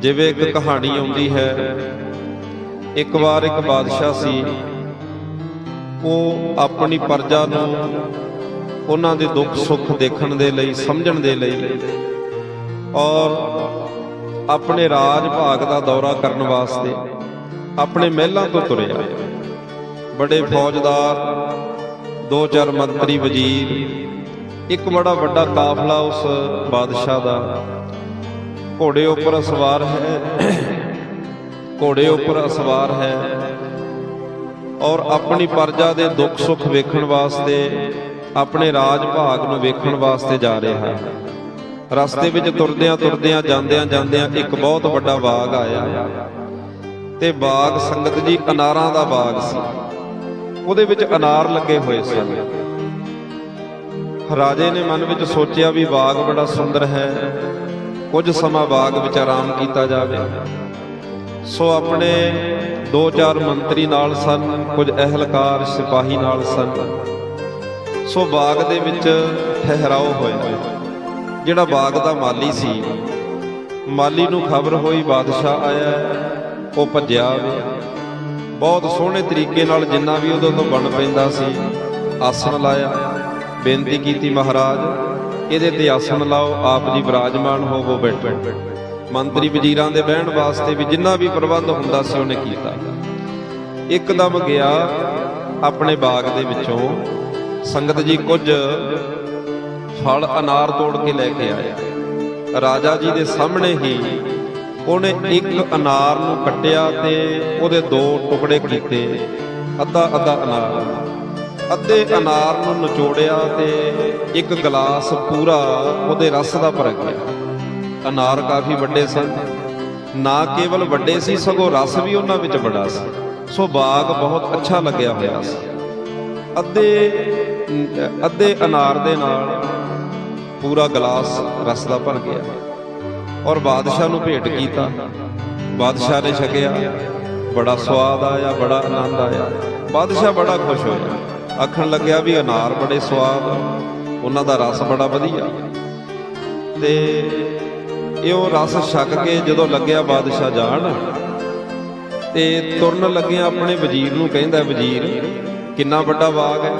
ਜਿਵੇਂ ਇੱਕ ਕਹਾਣੀ ਆਉਂਦੀ ਹੈ, ਇੱਕ ਵਾਰ ਇੱਕ ਬਾਦਸ਼ਾਹ ਸੀ, ਉਹ ਆਪਣੀ ਪਰਜਾ ਨੂੰ ਉਹਨਾਂ ਦੇ ਦੁੱਖ ਸੁੱਖ ਦੇਖਣ ਦੇ ਲਈ, ਸਮਝਣ ਦੇ ਲਈ ਔਰ ਆਪਣੇ ਰਾਜ ਭਾਗ ਦਾ ਦੌਰਾ ਕਰਨ ਵਾਸਤੇ ਆਪਣੇ ਮਹਿਲਾਂ ਤੋਂ ਤੁਰਿਆ। ਬੜੇ ਫੌਜਦਾਰ, ਦੋ ਚਾਰ ਮੰਤਰੀ, ਵਜ਼ੀਰ, ਇੱਕ ਬੜਾ ਵੱਡਾ ਕਾਫਲਾ ਉਸ ਬਾਦਸ਼ਾਹ ਦਾ ਘੋੜੇ ਉੱਪਰ ਸਵਾਰ ਹੈ। ਘੋੜੇ ਉੱਪਰ ਸਵਾਰ ਹੈ। ਔਰ ਆਪਣੀ ਪਰਜਾ ਦੇ ਦੁੱਖ ਸੁੱਖ ਵੇਖਣ ਵਾਸਤੇ, ਆਪਣੇ ਰਾਜ ਭਾਗ ਨੂੰ ਵੇਖਣ ਵਾਸਤੇ ਜਾ ਰਿਹਾ ਹੈ। ਰਸਤੇ ਵਿੱਚ ਤੁਰਦਿਆਂ ਤੁਰਦਿਆਂ, ਜਾਂਦਿਆਂ ਜਾਂਦਿਆਂ ਇੱਕ ਬਹੁਤ ਵੱਡਾ ਬਾਗ ਆਇਆ। ਤੇ ਬਾਗ ਸੰਗਤ ਜੀ ਅਨਾਰਾਂ ਦਾ ਬਾਗ ਸੀ। ਉਹਦੇ ਵਿੱਚ ਅਨਾਰ ਲੱਗੇ ਹੋਏ ਸਨ। ਰਾਜੇ ਨੇ ਮਨ ਵਿੱਚ ਸੋਚਿਆ ਵੀ ਬਾਗ ਬੜਾ ਸੁੰਦਰ ਹੈ। ਕੁਝ ਸਮਾਂ ਬਾਗ ਵਿੱਚ ਆਰਾਮ ਕੀਤਾ ਜਾਵੇ। ਸੋ ਆਪਣੇ ਦੋ ਚਾਰ ਮੰਤਰੀ ਨਾਲ ਸਨ, ਕੁਝ ਅਹਿਲਕਾਰ ਸਿਪਾਹੀ ਨਾਲ ਸਨ। ਸੋ ਬਾਗ ਦੇ ਵਿੱਚ ਠਹਿਰਾਓ ਹੋਇਆ ਜਿਹੜਾ ਬਾਗ ਦਾ ਮਾਲੀ ਸੀ। ਮਾਲੀ ਨੂੰ ਖਬਰ ਹੋਈ ਬਾਦਸ਼ਾਹ ਆਇਆ, ਉਹ ਭੱਜਿਆ ਬਹੁਤ ਸੋਹਣੇ ਤਰੀਕੇ ਨਾਲ ਜਿੰਨਾ ਵੀ ਉਹਦੇ ਤੋਂ ਬਣ ਪੈਂਦਾ ਸੀ, ਆਸਣ ਲਾਇਆ, ਬੇਨਤੀ ਕੀਤੀ ਮਹਾਰਾਜ ਇਹਦੇ ਤੇ ਆਸਣ ਲਾਓ, ਆਪ ਜੀ ਵਿਰਾਜਮਾਨ ਹੋਵੋ ਬੈਠੋ। ਮੰਤਰੀ ਵਜ਼ੀਰਾਂ ਦੇ ਬਹਿਣ ਵਾਸਤੇ ਵੀ ਜਿੰਨਾ ਵੀ ਪ੍ਰਬੰਧ ਹੁੰਦਾ ਸੀ, ਉਹਨੇ ਕੀਤਾ। ਇੱਕਦਮ ਗਿਆ ਆਪਣੇ ਬਾਗ ਦੇ ਵਿੱਚੋਂ। ਸੰਗਤ ਜੀ ਕੁਝ ਫਲ ਅਨਾਰ ਤੋੜ ਕੇ ਲੈ ਕੇ ਆਇਆ ਰਾਜਾ ਜੀ ਦੇ ਸਾਹਮਣੇ ਹੀ ਉਹਨੇ ਇੱਕ ਅਨਾਰ ਨੂੰ ਕੱਟਿਆ ਤੇ ਉਹਦੇ ਦੋ ਟੁਕੜੇ ਕੀਤੇ। ਅੱਧਾ ਅੱਧਾ ਅਨਾਰ। ਅੱਧੇ ਅਨਾਰ ਨੂੰ ਨਿਚੋੜਿਆ ਤੇ ਇੱਕ ਗਲਾਸ ਪੂਰਾ ਉਹਦੇ ਰਸ ਦਾ ਭਰ ਗਿਆ। ਅਨਾਰ ਕਾਫੀ ਵੱਡੇ ਸਨ। ਨਾ ਕੇਵਲ ਵੱਡੇ ਸੀ, ਸਗੋਂ ਰਸ ਵੀ ਉਹਨਾਂ ਵਿੱਚ ਬੜਾ ਸੀ। ਸੋ ਬਾਗ ਬਹੁਤ ਅੱਛਾ ਲੱਗਿਆ ਹੋਇਆ ਸੀ। ਅੱਧੇ ਅੱਧੇ ਅਨਾਰ ਦੇ ਨਾਲ ਪੂਰਾ ਗਲਾਸ ਰਸ ਦਾ ਭਰ ਗਿਆ। ਔਰ ਬਾਦਸ਼ਾਹ ਨੂੰ ਭੇਟ ਕੀਤਾ। ਬਾਦਸ਼ਾਹ ਨੇ ਛਕਿਆ। ਬੜਾ ਸਵਾਦ ਆਇਆ, ਬੜਾ ਆਨੰਦ ਆਇਆ। ਬਾਦਸ਼ਾਹ ਬੜਾ ਖੁਸ਼ ਹੋਇਆ। ਆਖਣ ਲੱਗਿਆ ਵੀ ਅਨਾਰ ਬੜੇ ਸਵਾਦ ਉਹਨਾਂ ਦਾ ਰਸ ਬੜਾ ਵਧੀਆ। ਤੇ ਇਹ ਉਹ ਰਸ ਛਕ ਕੇ ਜਦੋਂ ਲੱਗਿਆ ਬਾਦਸ਼ਾਹ ਜਾਣ, ਤੇ ਤੁਰਨ ਲੱਗਿਆ ਆਪਣੇ ਵਜ਼ੀਰ ਨੂੰ ਕਹਿੰਦਾ, ਵਜ਼ੀਰ, ਕਿੰਨਾ ਵੱਡਾ ਬਾਗ ਹੈ?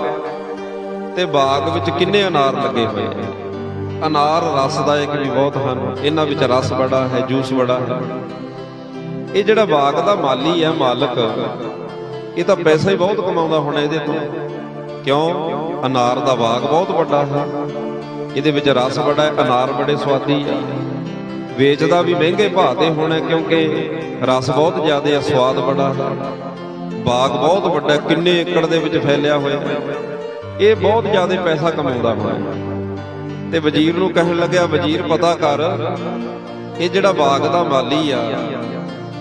ਤੇ ਬਾਗ ਵਿੱਚ ਕਿੰਨੇ ਅਨਾਰ ਲੱਗੇ ਹੋਏ ਆ? ਅਨਾਰ ਰਸਦਾਇਕ ਵੀ ਬਹੁਤ ਹਨ, ਇਹਨਾਂ ਵਿੱਚ ਰਸ ਬੜਾ ਹੈ, ਜੂਸ ਬੜਾ ਹੈ। ਇਹ ਜਿਹੜਾ ਬਾਗ ਦਾ ਮਾਲੀ ਹੈ ਮਾਲਕ, ਇਹ ਤਾਂ ਪੈਸਾ ਹੀ ਬਹੁਤ ਕਮਾਉਂਦਾ ਹੋਣਾ ਇਹਦੇ ਤੋਂ। ਕਿਉਂ? ਅਨਾਰ ਦਾ ਬਾਗ ਬਹੁਤ ਵੱਡਾ ਹੈ। ਇਹਦੇ ਵਿੱਚ ਰਸ ਬੜਾ ਹੈ, ਅਨਾਰ ਬੜੇ ਸਵਾਦੀ ਹੈ। ਵੇਚਦਾ ਵੀ ਮਹਿੰਗੇ ਭਾਅ ਤੇ ਹੋਣਾ ਕਿਉਂਕਿ ਰਸ ਬਹੁਤ ਜ਼ਿਆਦਾ ਹੈ, ਸਵਾਦ ਬੜਾ ਹੈ। ਬਾਗ ਬਹੁਤ ਵੱਡਾ ਕਿੰਨੇ ਏਕੜ ਦੇ ਵਿੱਚ ਫੈਲਿਆ ਹੋਇਆ ਹੈ। ਇਹ ਬਹੁਤ ਜ਼ਿਆਦਾ ਪੈਸਾ ਕਮਾਉਂਦਾ ਹੋਣਾ ਤੇ ਵਜ਼ੀਰ ਨੂੰ ਕਹਿਣ ਲੱਗਿਆ, ਵਜ਼ੀਰ, ਪਤਾ ਕਰ, ਇਹ ਜਿਹੜਾ ਬਾਗ ਦਾ ਮਾਲੀ ਆ,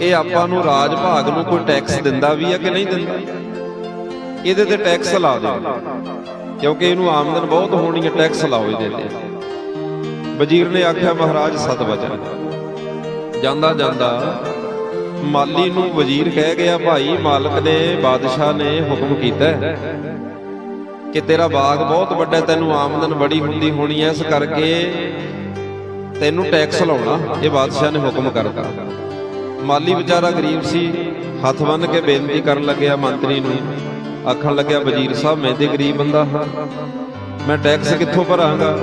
ਇਹ ਆਪਾਂ ਨੂੰ ਰਾਜ ਭਾਗ ਨੂੰ ਕੋਈ ਟੈਕਸ ਦਿੰਦਾ ਵੀ ਆ ਕਿ ਨਹੀਂ ਦਿੰਦਾ? ਇਹਦੇ ਤੇ ਟੈਕਸ ਲਾ ਦਿਓ। ਕਿਉਂਕਿ ਇਹਨੂੰ ਆਮਦਨ ਬਹੁਤ ਹੋਣੀ ਹੈ ਟੈਕਸ ਲਾਓ ਇਹਦੇ ਤੇ। ਵਜ਼ੀਰ ਨੇ ਆਖਿਆ, ਮਹਾਰਾਜ, ਸਤ ਵਚਨ। ਜਾਂਦਾ ਜਾਂਦਾ, ਮਾਲੀ ਨੂੰ ਵਜ਼ੀਰ ਕਹਿ ਗਿਆ, ਭਾਈ, ਮਾਲਕ ਨੇ, ਬਾਦਸ਼ਾਹ ਨੇ ਹੁਕਮ ਕੀਤਾ ਕਿ ਤੇਰਾ ਬਾਗ ਬਹੁਤ ਵੱਡਾ ਤੈਨੂੰ ਆਮਦਨ ਬੜੀ ਹੁੰਦੀ ਹੋਣੀ ਐ ਇਸ ਕਰਕੇ ਤੈਨੂੰ ਟੈਕਸ ਲਾਉਣਾ। ਇਹ ਬਾਦਸ਼ਾਹ ਨੇ ਹੁਕਮ ਕਰਤਾ। ਮਾਲੀ ਵਿਚਾਰਾ ਗਰੀਬ ਸੀ, ਹੱਥ ਬੰਨ ਕੇ ਬੇਨਤੀ ਕਰਨ ਲੱਗਿਆ ਮੰਤਰੀ ਨੂੰ ਆਖਣ ਲੱਗਿਆ, ਵਜ਼ੀਰ ਸਾਹਿਬ, ਮੈਂ ਤੇ ਗਰੀਬ ਬੰਦਾ ਹਾਂ। ਮੈਂ ਟੈਕਸ ਕਿੱਥੋਂ ਭਰਾਂਗਾ?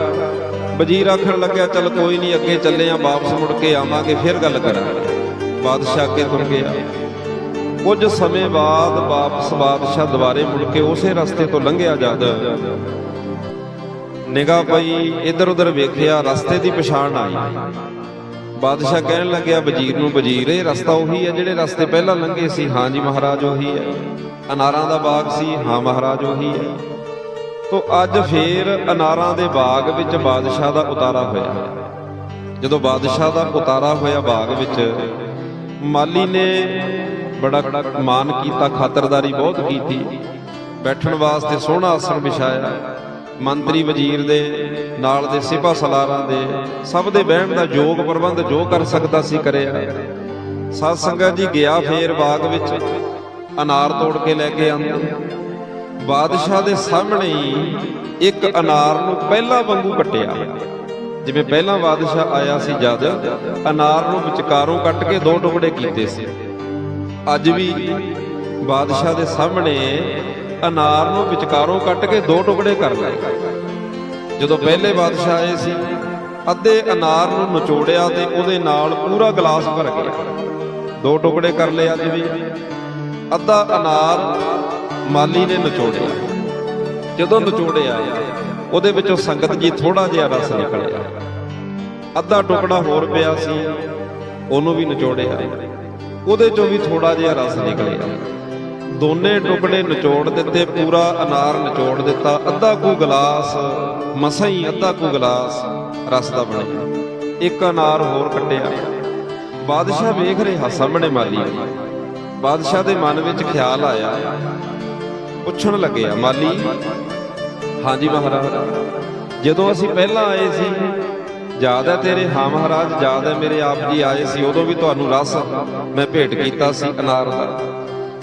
ਵਜ਼ੀਰ ਆਖਣ ਲੱਗਿਆ, ਚੱਲ ਕੋਈ ਨਹੀਂ, ਅੱਗੇ ਚੱਲੇ ਆ, ਵਾਪਸ ਮੁੜ ਕੇ ਆਵਾਂਗੇ, ਫਿਰ ਗੱਲ ਕਰਾਂਗੇ। ਬਾਦਸ਼ਾਹ ਅੱਗੇ ਤੁਰ ਗਿਆ। ਕੁਝ ਸਮੇਂ ਬਾਅਦ ਵਾਪਸ ਬਾਦਸ਼ਾਹ ਦੁਬਾਰੇ ਮੁੜ ਕੇ ਉਸੇ ਰਸਤੇ ਤੋਂ ਲੰਘਿਆ ਜਦ ਨਿਗਾਹ ਪਈ ਇੱਧਰ ਉੱਧਰ ਵੇਖਿਆ, ਰਸਤੇ ਦੀ ਪਛਾਣ ਆਈ। ਬਾਦਸ਼ਾਹ ਕਹਿਣ ਲੱਗਿਆ, ਵਜ਼ੀਰ ਨੂੰ, ਵਜ਼ੀਰ, ਇਹ ਰਸਤਾ ਉਹੀ ਹੈ ਜਿਹੜੇ ਰਸਤੇ ਪਹਿਲਾਂ ਲੰਘੇ ਸੀ। ਹਾਂ ਜੀ ਮਹਾਰਾਜ, ਉਹੀ ਹੈ। ਅਨਾਰਾਂ ਦਾ ਬਾਗ ਸੀ, ਹਾਂ ਮਹਾਰਾਜ, ਉਹੀ ਹੈ। ਤੋਂ ਅੱਜ ਫੇਰ ਅਨਾਰਾਂ ਦੇ ਬਾਗ ਵਿੱਚ ਬਾਦਸ਼ਾਹ ਦਾ ਉਤਾਰਾ ਹੋਇਆ ਜਦੋਂ ਬਾਦਸ਼ਾਹ ਦਾ ਉਤਾਰਾ ਹੋਇਆ ਬਾਗ ਵਿੱਚ, ਮਾਲੀ ਨੇ ਬੜਾ ਮਾਨ ਕੀਤਾ, ਖਾਤਰਦਾਰੀ ਬਹੁਤ ਕੀਤੀ। ਬੈਠਣ ਵਾਸਤੇ ਸੋਹਣਾ ਆਸਣ ਵਿਛਾਇਆ। ਮੰਤਰੀ ਵਜ਼ੀਰ ਦੇ, ਨਾਲ ਦੇ ਸਿਪਾ ਸਲਾਰਾਂ ਦੇ, ਸਭ ਦੇ ਬਹਿਣ ਦਾ ਯੋਗ ਪ੍ਰਬੰਧ ਜੋ ਕਰ ਸਕਦਾ ਸੀ ਕਰਿਆ। ਸਾਧ ਸੰਗਤ ਜੀ ਗਿਆ ਫੇਰ ਬਾਗ ਵਿੱਚ, ਅਨਾਰ ਤੋੜ ਕੇ ਲੈ ਕੇ ਆਂਦੇ ਬਾਦਸ਼ਾਹ ਦੇ ਸਾਹਮਣੇ ਇੱਕ ਅਨਾਰ ਨੂੰ ਪਹਿਲਾ ਵਾਂਗੂ ਕੱਟਿਆ। ਜਿਵੇਂ ਪਹਿਲਾਂ ਬਾਦਸ਼ਾਹ ਆਇਆ ਸੀ ਜਦ, ਅਨਾਰ ਨੂੰ ਵਿਚਕਾਰੋਂ ਕੱਟ ਕੇ ਦੋ ਟੁਕੜੇ ਕੀਤੇ ਸੀ। ਅੱਜ ਵੀ ਬਾਦਸ਼ਾਹ ਦੇ ਸਾਹਮਣੇ ਅਨਾਰ ਨੂੰ ਵਿਚਕਾਰੋਂ ਕੱਟ ਕੇ ਦੋ ਟੁਕੜੇ ਕਰ ਲਏ। ਜਦੋਂ ਪਹਿਲੇ ਬਾਦਸ਼ਾਹ ਆਏ ਸੀ, ਅੱਧੇ ਅਨਾਰ ਨੂੰ ਨਿਚੋੜਿਆ ਤੇ ਉਹਦੇ ਨਾਲ ਪੂਰਾ ਗਲਾਸ ਭਰ ਗਿਆ। ਦੋ ਟੁਕੜੇ ਕਰ ਲਏ ਅੱਜ ਵੀ। ਅੱਧਾ ਅਨਾਰ ਮਾਲੀ ਨੇ ਨਿਚੋੜਿਆ। ਜਦੋਂ ਨਿਚੋੜਿਆ, ਉਹਦੇ ਵਿੱਚੋਂ ਸੰਗਤ ਜੀ ਥੋੜਾ ਜਿਹਾ ਰਸ ਨਿਕਲਿਆ। ਅੱਧਾ ਟੁਕੜਾ ਹੋਰ ਪਿਆ ਸੀ, ਉਹਨੂੰ ਵੀ ਨਿਚੋੜਿਆ। ਉਹਦੇ ਚੋਂ ਵੀ ਥੋੜਾ ਜਿਹਾ ਰਸ ਨਿਕਲਿਆ। ਦੋਨੇ ਟੁਕੜੇ ਨਿਚੋੜ ਦਿੱਤੇ, ਪੂਰਾ ਅਨਾਰ ਨਿਚੋੜ ਦਿੱਤਾ। ਅੱਧਾ ਕੁ ਗਲਾਸ ਮਸਾਂ ਹੀ ਅੱਧਾ ਕੁ ਗਲਾਸ ਰਸ ਦਾ ਬਣਿਆ ਇੱਕ ਅਨਾਰ ਹੋਰ ਕੱਟਿਆ। ਬਾਦਸ਼ਾਹ ਵੇਖ ਰਿਹਾ ਸਾਹਮਣੇ ਮਾਲੀ ਬਾਦਸ਼ਾਹ ਦੇ ਮਨ ਵਿੱਚ ਖਿਆਲ ਆਇਆ। ਪੁੱਛਣ ਲੱਗਿਆ ਮਾਲੀ? ਹਾਂਜੀ ਮਹਾਰਾਜ। ਜਦੋਂ ਅਸੀਂ ਪਹਿਲਾਂ ਆਏ ਸੀ, ਯਾਦ ਹੈ ਤੇਰੇ? ਹਾਂ ਮਹਾਰਾਜ, ਯਾਦ ਹੈ ਮੇਰੇ ਆਪ ਜੀ ਆਏ ਸੀ। ਉਦੋਂ ਵੀ ਤੁਹਾਨੂੰ ਰਸ ਮੈਂ ਭੇਟ ਕੀਤਾ ਸੀ ਅਨਾਰ ਦਾ।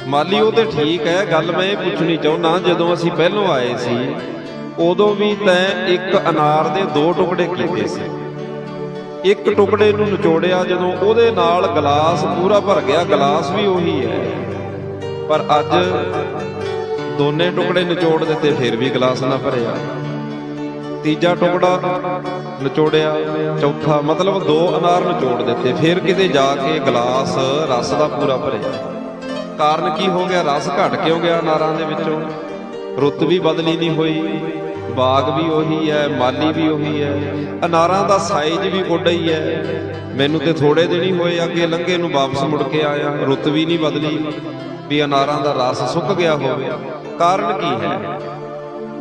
ਮਾਲੀ ਉਹ ਤੇ ਠੀਕ ਹੈ, ਗੱਲ ਮੈਂ ਇਹ ਪੁੱਛਣੀ ਚਾਹੁੰਦਾ ਜਦੋਂ ਅਸੀਂ ਪਹਿਲੋਂ ਆਏ ਸੀ, ਉਦੋਂ ਵੀ ਤੈਂ ਇੱਕ ਅਨਾਰ ਦੇ ਦੋ ਟੁਕੜੇ ਕੀਤੇ ਸੀ। ਇੱਕ ਟੁਕੜੇ ਨੂੰ ਨਿਚੋੜਿਆ, ਜਦੋਂ ਉਹਦੇ ਨਾਲ ਗਲਾਸ ਪੂਰਾ ਭਰ ਗਿਆ, ਗਲਾਸ ਵੀ ਉਹੀ ਹੈ। ਪਰ ਅੱਜ ਦੋਨੇ ਟੁਕੜੇ ਨਿਚੋੜ ਦਿੱਤੇ, ਫਿਰ ਵੀ ਗਲਾਸ ਨਾ ਭਰਿਆ। ਤੀਜਾ ਟੁਕੜਾ ਨਿਚੋੜਿਆ, ਚੌਥਾ, ਮਤਲਬ ਦੋ ਅਨਾਰ ਨਿਚੋੜ ਦਿੱਤੇ, ਫਿਰ ਕਿਤੇ ਜਾ ਕੇ ਗਲਾਸ ਰਸ ਦਾ ਪੂਰਾ ਭਰਿਆ। ਕਾਰਨ ਕੀ ਹੋ ਗਿਆ? ਰਸ ਘਟ ਕਿਉਂ ਗਿਆ ਅਨਾਰਾਂ ਦੇ ਵਿੱਚੋਂ? ਰੁੱਤ ਵੀ ਬਦਲੀ ਨਹੀਂ ਹੋਈ, ਬਾਗ ਵੀ ਉਹੀ ਹੈ, ਮਾਲੀ ਵੀ ਉਹੀ ਹੈ। ਅਨਾਰਾਂ ਦਾ ਸਾਈਜ਼ ਵੀ ਓਡਾ ਹੀ ਹੈ। ਮੈਨੂੰ ਤੇ ਥੋੜੇ ਦਿਨ ਹੀ ਹੋਏ ਅੱਗੇ ਲੰਘੇ ਨੂੰ ਵਾਪਸ ਮੁੜ ਕੇ ਆਇਆ। ਰੁੱਤ ਵੀ ਨਹੀਂ ਬਦਲੀ ਵੀ ਅਨਾਰਾਂ ਦਾ ਰਸ ਸੁੱਕ ਗਿਆ ਹੋਵੇ। ਕਾਰਨ ਕੀ ਹੈ?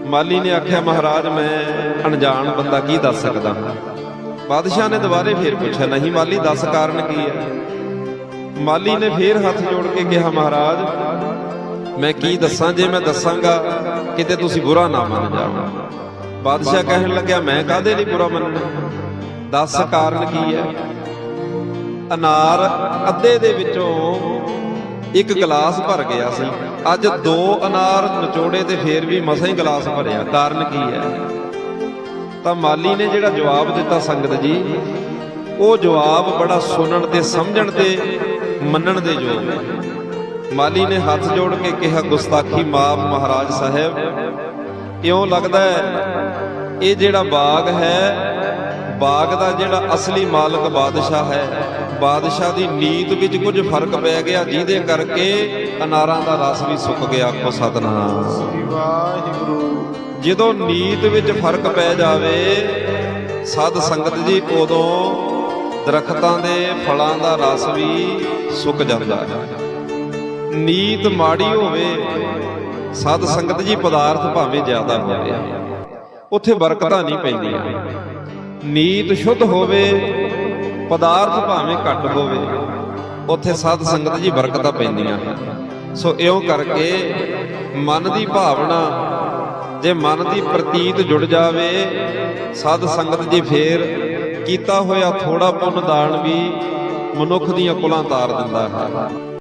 ਮਾਲੀ ਨੇ ਆਖਿਆ, ਮਹਾਰਾਜ, ਮੈਂ ਅਣਜਾਣ ਬੰਦਾ ਕੀ ਦੱਸ ਸਕਦਾ? ਹਾਂ ਬਾਦਸ਼ਾਹ ਨੇ ਦੁਬਾਰੇ ਫੇਰ ਪੁੱਛਿਆ, ਨਹੀਂ ਮਾਲੀ, ਦੱਸ ਕਾਰਨ ਕੀ ਹੈ? ਮਾਲੀ ਨੇ ਫੇਰ ਹੱਥ ਜੋੜ ਕੇ ਕਿਹਾ, ਮਹਾਰਾਜ, ਮੈਂ ਕੀ ਦੱਸਾਂ? ਜੇ ਮੈਂ ਦੱਸਾਂਗਾ, ਕਿਤੇ ਤੁਸੀਂ ਬੁਰਾ ਨਾ ਮੰਨ ਜਾਓ। ਬਾਦਸ਼ਾਹ ਕਹਿਣ ਲੱਗਿਆ, ਮੈਂ ਕਾਹਦੇ ਲਈ ਬੁਰਾ ਮੰਨਣਾ ਦੱਸ ਕਾਰਨ ਕੀ ਹੈ? ਅਨਾਰ ਅੱਧੇ ਦੇ ਵਿੱਚੋਂ ਇੱਕ ਗਲਾਸ ਭਰ ਗਿਆ ਸੀ। ਅੱਜ ਦੋ ਅਨਾਰ ਨਿਚੋੜੇ ਤੇ ਫੇਰ ਵੀ ਮਸਾਂ ਹੀ ਗਲਾਸ ਭਰਿਆ। ਕਾਰਨ ਕੀ ਹੈ? ਤਾਂ ਮਾਲੀ ਨੇ ਜਿਹੜਾ ਜਵਾਬ ਦਿੱਤਾ, ਸੰਗਤ ਜੀ, ਉਹ ਜਵਾਬ ਬੜਾ ਸੁਣਨ ਤੇ ਸਮਝਣ ਤੇ ਮੰਨਣ ਦੇ ਯੋਗ ਮਾਲੀ ਨੇ ਹੱਥ ਜੋੜ ਕੇ ਕਿਹਾ, ਗੁਸਤਾਖੀ ਮਾਫ ਮਹਾਰਾਜ ਸਾਹਿਬ। ਇਉਂ ਲੱਗਦਾ ਹੈ, ਇਹ ਜਿਹੜਾ ਬਾਗ ਹੈ, ਬਾਗ ਦਾ ਜਿਹੜਾ ਅਸਲੀ ਮਾਲਕ ਬਾਦਸ਼ਾਹ ਹੈ, ਬਾਦਸ਼ਾਹ ਦੀ ਨੀਤ ਵਿੱਚ ਕੁਝ ਫ਼ਰਕ ਪੈ ਗਿਆ, ਜਿਹਦੇ ਕਰਕੇ ਅਨਾਰਾਂ ਦਾ ਰਸ ਵੀ ਸੁੱਕ ਗਿਆ, ਆਖੋ ਸਤਨਾਮ। ਵਾਹਿਗੁਰੂ ਜਦੋਂ ਨੀਤ ਵਿੱਚ ਫ਼ਰਕ ਪੈ ਜਾਵੇ ਸਦ ਸੰਗਤ ਜੀ, ਉਦੋਂ ਦਰਖਤਾਂ ਦੇ ਫਲਾਂ ਦਾ ਰਸ ਵੀ ਸੁੱਕ ਜਾਂਦਾ ਹੈ। ਨੀਤ ਮਾੜੀ ਹੋਵੇ ਸਦ ਸੰਗਤ ਜੀ ਪਦਾਰਥ ਭਾਵੇਂ ਜ਼ਿਆਦਾ ਹੋਵੇ। ਉੱਥੇ ਬਰਕਤਾਂ ਨਹੀਂ ਪੈਂਦੀਆਂ। ਨੀਤ ਸ਼ੁੱਧ ਹੋਵੇ, ਪਦਾਰਥ ਭਾਵੇਂ ਘੱਟ ਹੋਵੇ, ਉੱਥੇ ਸਤ ਸੰਗਤ ਜੀ ਬਰਕਤਾਂ ਪੈਂਦੀਆਂ। ਹਨ ਸੋ ਇਉਂ ਕਰਕੇ ਮਨ ਦੀ ਭਾਵਨਾ, ਜੇ ਮਨ ਦੀ ਪ੍ਰਤੀਤ ਜੁੜ ਜਾਵੇ ਸਤ ਸੰਗਤ ਜੀ ਫੇਰ ਕੀਤਾ ਹੋਇਆ ਥੋੜਾ ਪੁੰਨ ਦਾਨ ਵੀ ਮਨੁੱਖ ਦੀਆਂ ਕੁਲਾਂ ਤਾਰ ਦਿੰਦਾ ਹੈ।